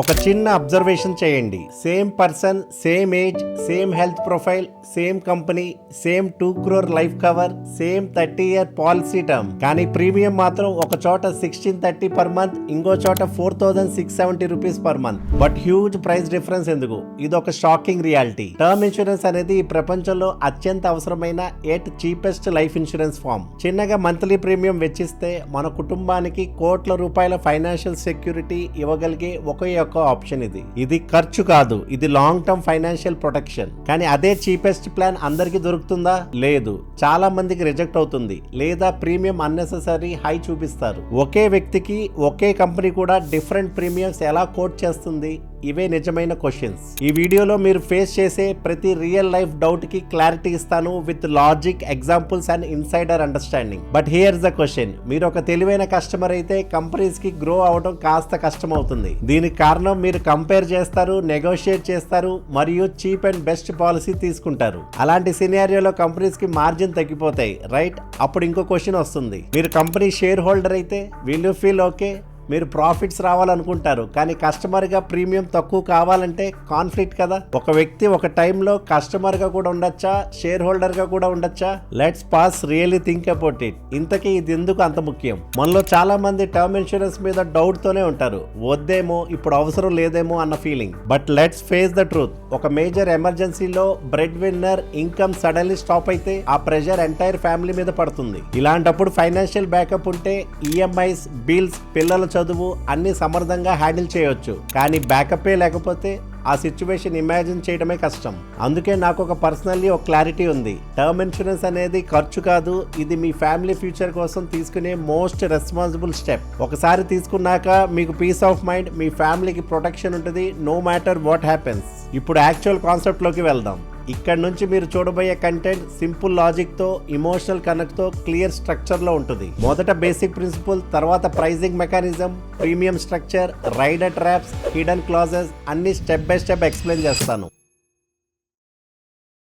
ఒక చిన్న అబ్జర్వేషన్ చేయండి. Same person same age same health profile same company same two crore life cover same thirty year policy term. కానీ premium మాత్రం ఒక చోట సిక్స్టీన్ థర్టీ పర్ మంత్ ఇంకో చోట four thousand six seventy rupees per month. But huge price difference ఎందుకు? ఇది ఒక shocking reality. Term insurance అనేది ఈ ప్రపంచంలో అత్యంత అవసరమైన at cheapest life insurance form. చిన్నగా మంత్లీ ప్రీమియం వెచ్చిస్తే మన కుటుంబానికి కోట్ల రూపాయల ఫైనాన్షియల్ సెక్యూరిటీ ఇవ్వగలిగే ఒక యొక్క ఆప్షన్ ఇది. ఇది ఖర్చు కాదు. ఇది లాంగ్ టర్మ్ ఫైనాన్షియల్ ప్రొటెక్షన్ కానీ అదే చీపెస్ట్ ప్లాన్ అందరికీ దొరుకుతుందా? లేదు. చాలా మందికి రిజెక్ట్ అవుతుంది. లేదా ప్రీమియం అన్నెసెసరీ హై చూపిస్తారు. ఒకే వ్యక్తికి ఒకే కంపెనీ కూడా డిఫరెంట్ ప్రీమియంస్ ఎలా కోట్ చేస్తుంది? ఇవే నిజమైన క్వశ్చన్స్ ఈ వీడియోలో మీరు ఫేస్ చేసే ప్రతి రియల్ లైఫ్ డౌట్కి క్లారిటీ ఇస్తాను with logic examples and insider understanding but here the question మీరు ఒక తెలివైన కస్టమర్ అయితే కంపెనీస్కి గ్రో అవడం కాస్త కష్టం అవుతుంది దీనికి కారణం మీరు కంపేర్ చేస్తారు నెగోషియేట్ చేస్తారు మరియు చీప్ అండ్ బెస్ట్ పాలసీ తీసుకుంటారు. అలాంటి సినారియోలో కంపెనీస్కి మార్జిన్ తగ్గిపోతాయి రైట్ అప్పుడు ఇంకో క్వశ్చన్ వస్తుంది. మీరు కంపెనీ షేర్ హోల్డర్ అయితే విల్ యూ ఫీల్ ఓకే మీరు ప్రాఫిట్స్ రావాలనుకుంటారు కానీ కస్టమర్గా ప్రీమియం తక్కువ కావాలంటే కాన్ఫ్లిక్ట్ కదా. ఒక వ్యక్తి ఒక టైంలో కస్టమర్గా కూడా ఉండొచ్చా? షేర్ హోల్డర్గా కూడా ఉండొచ్చా? Let's pause really think about it ఇంతకీ ఇది ఎందుకు అంత ముఖ్యం? మనలో చాలా మంది టర్మ్ ఇన్సూరెన్స్ మీద డౌట్తోనే ఉంటారు. వద్దేమో ఇప్పుడు అవసరం లేదేమో అన్న feeling but let's face the truth ఒక మేజర్ ఎమర్జెన్సీలో bread winner income suddenly stop అయితే ఆ ప్రెషర్ ఎంటైర్ ఫ్యామిలీ మీద పడుతుంది. ఇలాంటప్పుడు ఫైనాన్షియల్ బ్యాకప్ ఉంటే ఈఎంఐస్ బిల్స్ పిల్లల చదువు అన్ని సమర్థంగా హ్యాండిల్ చేయొచ్చు. కానీ బ్యాకపే లేకపోతే ఆ సిచ్యువేషన్ ఇమాజిన్ చేయడమే కష్టం. అందుకే నాకు ఒక పర్సనల్లీ ఒక క్లారిటీ ఉంది. టర్మ్ ఇన్సూరెన్స్ అనేది ఖర్చు కాదు. ఇది మీ ఫ్యామిలీ ఫ్యూచర్ కోసం తీసుకునే మోస్ట్ రెస్పాన్సిబుల్ స్టెప్. ఒకసారి తీసుకున్నాక మీకు పీస్ ఆఫ్ మైండ్ మీ ఫ్యామిలీకి ప్రొటెక్షన్ ఉంటుంది నో మ్యాటర్ వాట్ హ్యాపెన్స్. ఇప్పుడు యాక్చువల్ కాన్సెప్ట్లోకి వెళ్దాం. ఇక్కడ నుంచి మీరు చూడబోయే కంటెంట్ సింపుల్ లాజిక్తో ఇమోషనల్ కనెక్ట్తో క్లియర్ స్ట్రక్చర్లో ఉంటుంది. మొదట బేసిక్ ప్రిన్సిపల్ తర్వాత pricing mechanism premium structure rider traps hidden clauses అన్ని స్టెప్ బై స్టెప్ ఎక్స్ప్లెయిన్ చేస్తాను.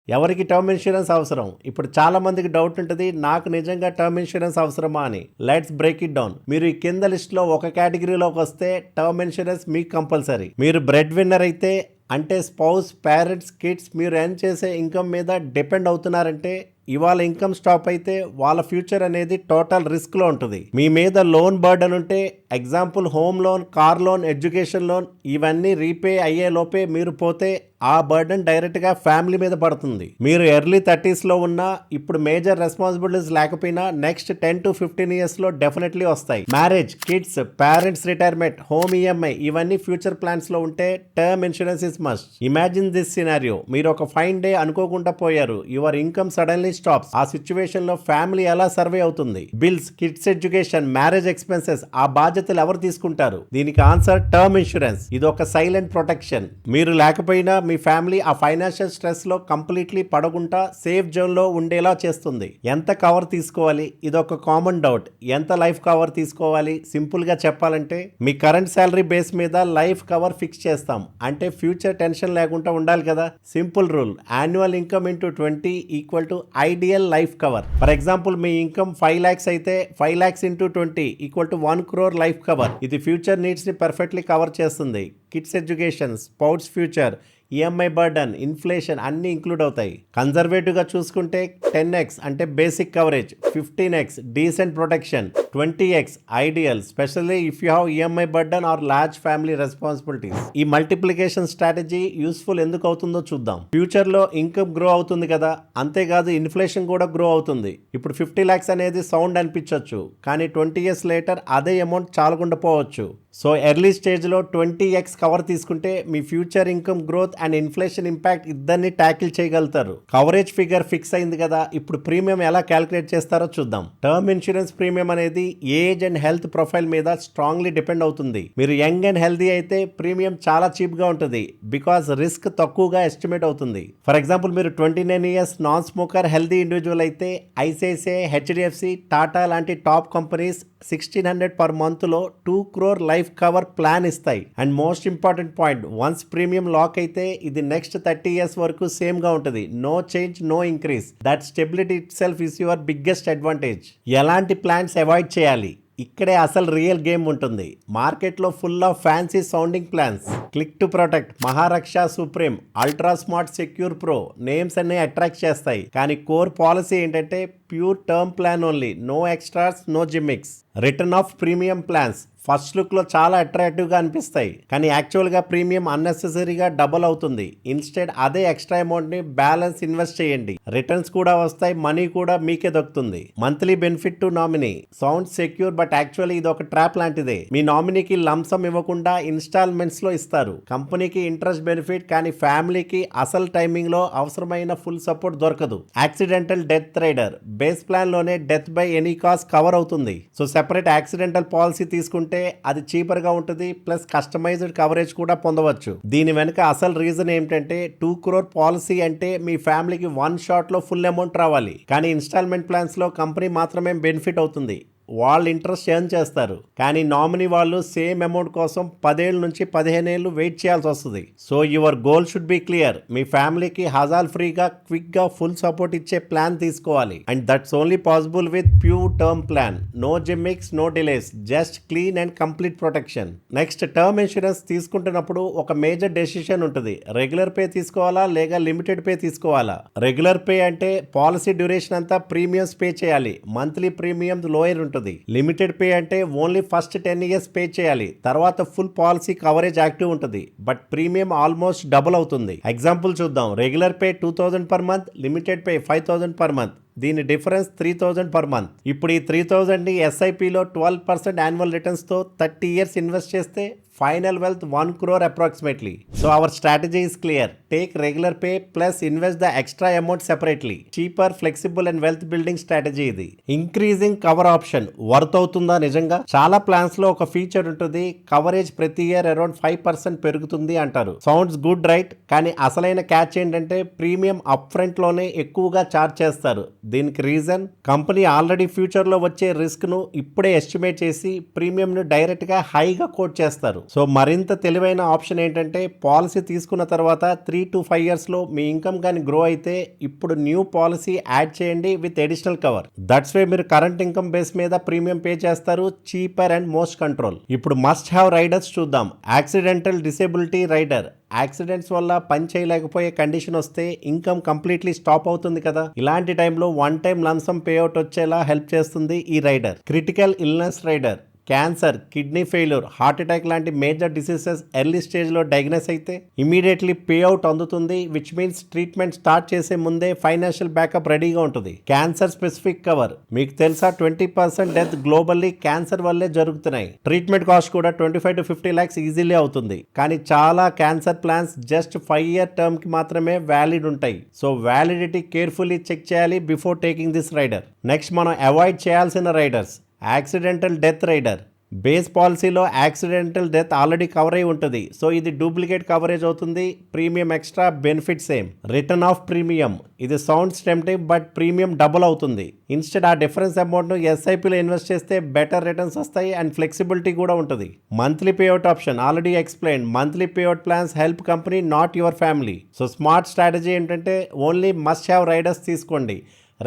ఎవరికి టర్మ్ ఇన్సూరెన్స్ అవసరం? ఇప్పుడు చాలా మందికి డౌట్ ఉంటుంది నాకు నిజంగా టర్మ్ ఇన్సూరెన్స్ అవసరమా అని. లెట్స్ బ్రేక్ ఇట్ డౌన్ మీరు ఈ కింద లిస్ట్లో ఒక కేటగిరీలోకి వస్తే టర్మ్ ఇన్సూరెన్స్ మీకు కంపల్సరీ మీరు బ్రెడ్ విన్నర్ అయితే అంటే స్పౌస్ పేరెంట్స్ కిడ్స్ మీరు ఎర్న్ చేసే ఇన్కమ్ మీద డిపెండ్ అవుతున్నారంటే ఇవాళ ఇన్కమ్ స్టాప్ అయితే వాళ్ళ ఫ్యూచర్ అనేది టోటల్ రిస్క్లో ఉంటుంది. మీ మీద లోన్ బర్డన్ ఉంటే example home loan car loan education loan ఇవన్నీ రీపే అయ్యే లోపే మీరు పోతే ఆ బర్డన్ డైరెక్ట్గా ఫ్యామిలీ మీద పడుతుంది. మీరు ఎర్లీ థర్టీస్లో ఉన్నా ఇప్పుడు మేజర్ రెస్పాన్సిబిలిటీస్ లేకపోయినా నెక్స్ట్ టెన్ టు ఫిఫ్టీన్ ఇయర్స్లో డెఫినెట్లీ వస్తాయి. Marriage kids parents retirement home EMI ఇవన్నీ ఫ్యూచర్ ప్లాన్స్లో ఉంటే term insurance is must imagine this scenario మీరు ఒక ఫైన్ డే అనుకోకుండా పోయారు. యువర్ ఇన్కమ్ సడన్లీ స్టాప్స్ ఆ సిచ్యువేషన్లో ఫ్యామిలీ ఎలా సర్వే అవుతుంది? Bills kids education marriage expenses ఆ బాధ్యతలు ఎవరు తీసుకుంటారు? దీనికి ఆన్సర్ టర్మ్ ఇన్సూరెన్స్ ఇది ఒక సైలెంట్ ప్రొటెక్షన్ మీరు లేకపోయినా మీ ఫ్యామిలీ ఆ ఫైనాన్షియల్ స్ట్రెస్లో కంప్లీట్లీ పడకుండా సేఫ్ జోన్లో ఉండేలా చేస్తుంది. ఎంత కవర్ తీసుకోవాలి? ఇది ఒక కామన్ డౌట్. ఎంత లైఫ్ కవర్ తీసుకోవాలి? సింపుల్గా చెప్పాలంటే మీ కరెంట్ శాలరీ బేస్ మీద లైఫ్ కవర్ ఫిక్స్ చేస్తాం. అంటే ఫ్యూచర్ టెన్షన్ లేకుండా ఉండాలి కదా? Simple rule. Annual income into twenty equal to ideal life cover. For example me income five lakhs అయితే five lakhs into twenty equal to one crore life cover. ఇది future నీడ్స్ని perfectly cover చేస్తుంది. Kids education spouse's future EMI burden inflation అన్ని include అవుతాయి. కన్జర్వేటివ్గా చూసుకుంటే ten X అంటే basic coverage fifteen X decent protection twenty X ideal specially if you have EMI burden or large family responsibilities ఈ multiplication strategy useful ఎందుకు అవుతుందో చూద్దాం. ఫ్యూచర్లో ఇన్కమ్ గ్రో అవుతుంది కదా. అంతేకాదు ఇన్ఫ్లేషన్ కూడా గ్రో అవుతుంది. ఇప్పుడు ఫిఫ్టీ ల్యాక్స్ అనేది సౌండ్ అనిపించవచ్చు కానీ ట్వంటీ ఇయర్స్ లేటర్ అదే అమౌంట్ చాలకుండా పోవచ్చు. సో ఎర్లీ స్టేజ్లో ట్వంటీ ఎక్స్ కవర్ తీసుకుంటే మీ future income growth and inflation impact ఇద్దరిని ట్యాకిల్ చేయగలుగుతారు. కవరేజ్ ఫిగర్ ఫిక్స్ అయింది కదా ఇప్పుడు ప్రీమియం ఎలా క్యాలిక్యులేట్ చేస్తారో చూద్దాం. టర్మ్ ఇన్సూరెన్స్ ప్రీమియం అనేది ఏజ్ అండ్ హెల్త్ ప్రొఫైల్ మీద స్ట్రాంగ్లీ డిపెండ్ అవుతుంది. మీరు యంగ్ అండ్ హెల్దీ అయితే ప్రీమియం చాలా చీప్గా ఉంటుంది బికాస్ రిస్క్ తక్కువగా ఎస్టిమేట్ అవుతుంది. ఫర్ ఎగ్జాంపుల్ మీరు twenty nine years non smoker healthy individual అయితే ఐసిఐసిఐ హెచ్డిఎఫ్సి టాటా లాంటి top companies sixteen hundred per మంత్లో two crore life cover plan ఇస్తాయి. And most important point once premium lock అయితే ఇది next thirty years వరకు సేమ్గా ఉంటుంది. No change no increase that stability itself is your biggest advantage ఎలాంటి plans avoid చేయాలి? ఇక్కడే అసలు రియల్ గేమ్ ఉంటుంది. మార్కెట్లో full of fancy sounding plans click to protect Maharaksha supreme ultra smart secure pro names అన్ని అట్రాక్ట్ చేస్తాయి. కానీ core policy ఏంటంటే pure term plan only no extras no gimmicks return of premium plans first లుక్లో చాలా అట్రాక్టివ్గా అనిపిస్తాయి. కానీ యాక్చువల్గా ప్రీమియం అన్నెసెసరీగా డబుల్ అవుతుంది. ఇన్స్టెడ్ అదే ఎక్స్ట్రా అమౌంట్ని బ్యాలెన్స్ ఇన్వెస్ట్ చేయండి. రిటర్న్స్ కూడా వస్తాయి మనీ కూడా మీకే దొక్కుతుంది. Monthly benefit to nominee. Sound secure but actually ఇది ఒక ట్రాప్ లాంటిదే. మీ నామినీకి లంసం ఇవ్వకుండా ఇన్స్టాల్మెంట్స్లో ఇస్తారు. కంపెనీకి ఇంట్రెస్ట్ బెనిఫిట్ కానీ ఫ్యామిలీకి అసలు టైమింగ్లో అవసరమైన ఫుల్ సపోర్ట్ దొరకదు. Accidental death rider. Base ప్లాన్లోనే death by any cause cover అవుతుంది. సో సెపరేట్ యాక్సిడెంటల్ పాలసీ తీసుకుంటే అది చీపర్గా ఉంటుంది ప్లస్ కస్టమైజ్డ్ కవరేజ్ కూడా పొందవచ్చు. దీని వెనుక అసలు రీజన్ ఏంటంటే టూ క్రోర్ పాలసీ అంటే మీ ఫ్యామిలీకి వన్ షాట్లో ఫుల్ అమౌంట్ రావాలి. కానీ ఇన్స్టాల్మెంట్ ప్లాన్స్లో కంపెనీ మాత్రమే బెనిఫిట్ అవుతుంది. వాళ్ళు ఇంట్రెస్ట్ ఎర్న్ చేస్తారు. కానీ నామినీ వాళ్ళు సేమ్ అమౌంట్ కోసం పదేళ్ళ నుంచి పదిహేను ఏళ్ళు వెయిట్ చేయాల్సి వస్తుంది. So your goal should be clear. మీ ఫ్యామిలీకి హజాల్ ఫ్రీగా క్విక్గా ఫుల్ సపోర్ట్ ఇచ్చే ప్లాన్ తీసుకోవాలి. And that's only possible with pure term plan. No gimmicks no delays. Just clean and complete protection. Next term insurance తీసుకుంటున్నప్పుడు ఒక major decision ఉంటుంది. Regular pay తీసుకోవాలా లేక లిమిటెడ్ పే తీసుకోవాలా? రెగ్యులర్ పే అంటే policy duration అంతా premiums pay చేయాలి. Monthly premium lower ఉంటుంది. లిమిటెడ్ పే అంటే only first ten years pay చేయాలి. తర్వాత ఫుల్ పాలసీ కవరేజ్ యాక్టివ్ ఉంటుంది. బట్ ప్రీమియం ఆల్మోస్ట్ డబుల్ అవుతుంది. ఎగ్జాంపుల్ చూద్దాం. Regular pay two thousand per month limited pay five thousand per month. దీని difference three thousand per month ఇప్పుడు ఈ three థౌజండ్ని ఎస్ఐపిలో ట్వెల్వ్ పర్సెంట్ యాన్యువల్ రిటర్న్స్తో థర్టీ ఇయర్స్ ఇన్వెస్ట్ చేస్తే final wealth one crore approximately so our strategy is clear take regular pay plus invest the extra amount separately cheaper flexible and wealth building strategy ఇది. Increasing cover option worth అవుతుందా నిజంగా? చాలా ప్లాన్స్లో ఒక feature ఉంటుంది. Coverage ప్రతి year around five percent పెరుగుతుంది అంటారు. Sounds good right కానీ అసలైన క్యాచ్ ఏంటంటే ప్రీమియం అప్ ఫ్రంట్లోనే ఎక్కువగా చార్జ్ చేస్తారు. దీనికి రీజన్ కంపెనీ ఆల్రెడీ ఫ్యూచర్లో వచ్చే రిస్క్ను ఇప్పుడే ఎస్టిమేట్ చేసి ప్రీమియంను డైరెక్ట్గా హైగా కోట్ చేస్తారు. సో మరింత తెలివైన ఆప్షన్ ఏంటంటే పాలసీ తీసుకున్న తర్వాత త్రీ టు ఫైవ్ ఇయర్స్లో మీ ఇన్కమ్ కానీ గ్రో అయితే ఇప్పుడు న్యూ పాలసీ యాడ్ చేయండి with additional cover. That's way మీరు కరెంట్ ఇన్కమ్ బేస్ మీద ప్రీమియం పే చేస్తారు చీపర్ అండ్ మోస్ట్ కంట్రోల్. ఇప్పుడు మస్ట్ హ్యావ్ రైడర్స్ చూద్దాం. Accidental disability rider. యాక్సిడెంట్స్ వల్ల పని చేయలేకపోయే కండిషన్ వస్తే ఇన్కమ్ కంప్లీట్లీ స్టాప్ అవుతుంది కదా. ఇలాంటి టైంలో one time lump sum payout వచ్చేలా హెల్ప్ చేస్తుంది ఈ rider. Critical illness rider. Cancer kidney failure heart attack లాంటి మేజర్ డిసీజెస్ ఎర్లీ స్టేజ్లో డయాగ్నోస్ అయితే ఇమీడియట్లీ పే అవుట్ అందుతుంది విచ్ మీన్స్ ట్రీట్మెంట్ స్టార్ట్ చేసే ముందే ఫైనాన్షియల్ బ్యాకప్ రెడీగా ఉంటుంది. Cancer specific cover. మీకు తెలుసా twenty percent death globally cancer వల్లే జరుగుతున్నాయి. ట్రీట్మెంట్ కాస్ట్ కూడా twenty five to fifty lakhs easily అవుతుంది. కానీ చాలా cancer plans just five year టర్మ్కి మాత్రమే వ్యాలిడ్ ఉంటాయి. సో వ్యాలిడిటీ కేర్ఫుల్లీ చెక్ చేయాలి before taking this rider. Next మనం అవాయిడ్ చేయాల్సిన riders. Accidental death rider. Base పాలసీలో యాక్సిడెంటల్ డెత్ ఆల్రెడీ కవర్ అయి ఉంటుంది. సో ఇది డూప్లికేట్ కవరేజ్ అవుతుంది. Premium extra benefit same return of premium. ఇది sound tempting but premium double అవుతుంది. ఇన్స్టెడ్ ఆ డిఫరెన్స్ అమౌంట్ను ఎస్ఐపిలో ఇన్వెస్ట్ చేస్తే బెటర్ రిటర్న్స్ వస్తాయి అండ్ ఫ్లెక్సిబిలిటీ కూడా ఉంటుంది. Monthly payout option. Already explain monthly payout plans help company not your family. So smart strategy ఏంటంటే ఓన్లీ మస్ట్ హ్యావ్ రైడర్స్ తీసుకోండి.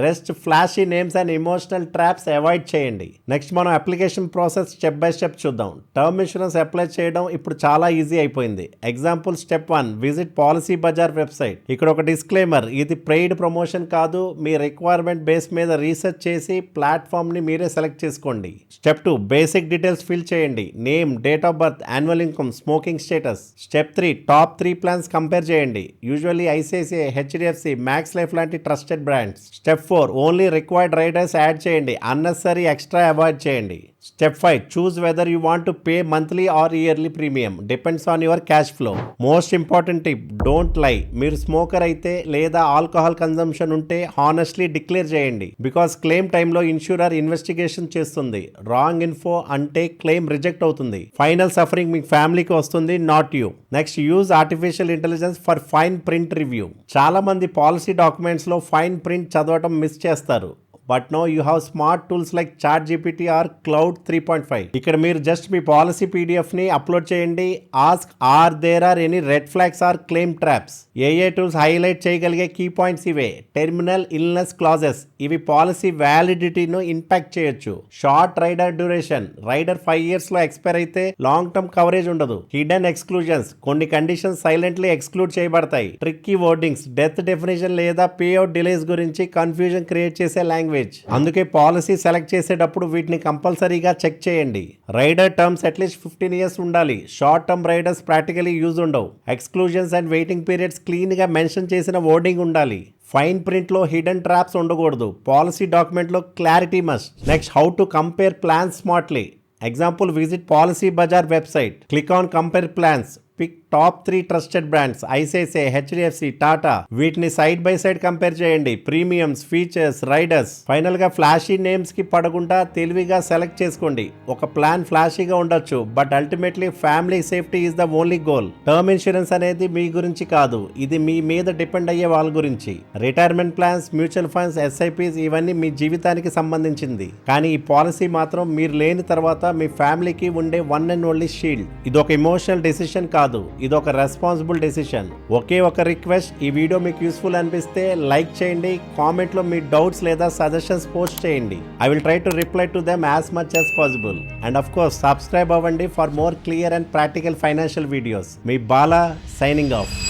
Rest flashy names and emotional traps avoid చేయండి. Next మనం application process step by step చూద్దాం. Term insurance apply చేయడం ఇప్పుడు చాలా easy అయిపోయింది. Example step one visit Policybazaar website ఇక్కడ ఒక డిస్క్లైమర్ ఇది పెయిడ్ ప్రమోషన్ కాదు మీ రిక్వైర్మెంట్ బేస్ మీద రీసెర్చ్ చేసి ప్లాట్ఫామ్ని మీరే సెలెక్ట్ చేసుకోండి. Step two basic details fill చేయండి. Name date of birth annual income smoking status step three top three plans compare చేయండి. Usually ICICI HDFC Max Life లాంటి trusted brands step four. Only required riders add చేయండి. Unnecessary extra avoid చేయండి. Step five choose whether you want to pay monthly or yearly premium depends on your cash flow most important tip don't lie మీరు smoker అయితే లేదా alcohol consumption ఉంటే honestly declare చేయండి. Because claim టైంలో insurer investigation చేస్తుంది. Wrong info అంటే claim reject అవుతుంది. Final suffering మీ ఫ్యామిలీకి వస్తుంది not you next use artificial intelligence for fine print review చాలా మంది పాలసీ డాక్యుమెంట్స్లో ఫైన్ ప్రింట్ చదవటం మిస్ చేస్తారు. But no you have smart tools like ChatGPT or Claude three point five ఇక్కడ మీరు జస్ట్ మీ పాలసీ పీడిఎఫ్ని అప్లోడ్ చేయండి. Ask are there are any red flags or claim traps A I tools highlight చేయగలిగే key points ఇవే. Terminal illness clauses ఇవి policy వ్యాలిడిటీను impact చేయొచ్చు. Short rider duration rider five ఇయర్స్లో ఎక్స్పైర్ అయితే లాంగ్ టర్మ్ కవరేజ్ ఉండదు. Hidden exclusions కొన్ని conditions silently exclude చేయబడతాయి. ట్రిక్కీ వర్డింగ్స్ డెత్ డెఫినేషన్ లేదా పే అవుట్ డిలేస్ గురించి కన్ఫ్యూజన్ క్రియేట్ చేసే లాంగ్వేజ్ అందుకే పాలసీ సెలెక్ట్ చేసేటప్పుడు వీటిని కంపల్సరీగా చెక్ చేయండి. Rider terms at least fifteen years ఉండాలి. Short term riders practically use ఉండవు. ఎక్స్క్లూజన్స్ అండ్ వెయిటింగ్ పీరియడ్స్ క్లీన్గా మెన్షన్ చేసిన వర్డింగ్ ఉండాలి. ఫైన్ ప్రింట్లో హిడెన్ ట్రాప్స్ ఉండకూడదు. Policy డాక్యుమెంట్లో clarity must. Next how to compare plans smartly. Example visit Policybazaar website. Click on compare plans. Pick top three trusted brands ICICI HDFC Tata. వీటిని side by side compare చేయండి. Premiums features riders. ఫైనల్గా flashy నేమ్స్కి పడకుండా తెలివిగా select చేసుకోండి. ఒక plan ఫ్లాషీగా ఉండొచ్చు but ultimately family safety is the only goal term insurance అనేది మీ గురించి కాదు ఇది మీ మీద డిపెండ్ అయ్యే వాళ్ళ గురించి. Retirement plans mutual funds SIPs ఇవన్నీ మీ జీవితానికి సంబంధించింది. కానీ ఈ పాలసీ మాత్రం మీరు లేని తర్వాత మీ ఫ్యామిలీకి ఉండే వన్ అండ్ ఓన్లీ షీల్డ్ ఇది ఒక ఇమోషనల్ డెసిషన్ కాదు ఇది ఒక రెస్పాన్సిబుల్ డెసిషన్ ఒకే ఒక రిక్వెస్ట్ ఈ వీడియో మీకు యూస్ఫుల్ అనిపిస్తే లైక్ చేయండి. కామెంట్లో మీ డౌట్స్ లేదా సజెషన్స్ పోస్ట్ చేయండి. I will try to reply to them as much as possible and of course subscribe అవ్వండి for more clear and practical financial videos me Bala signing of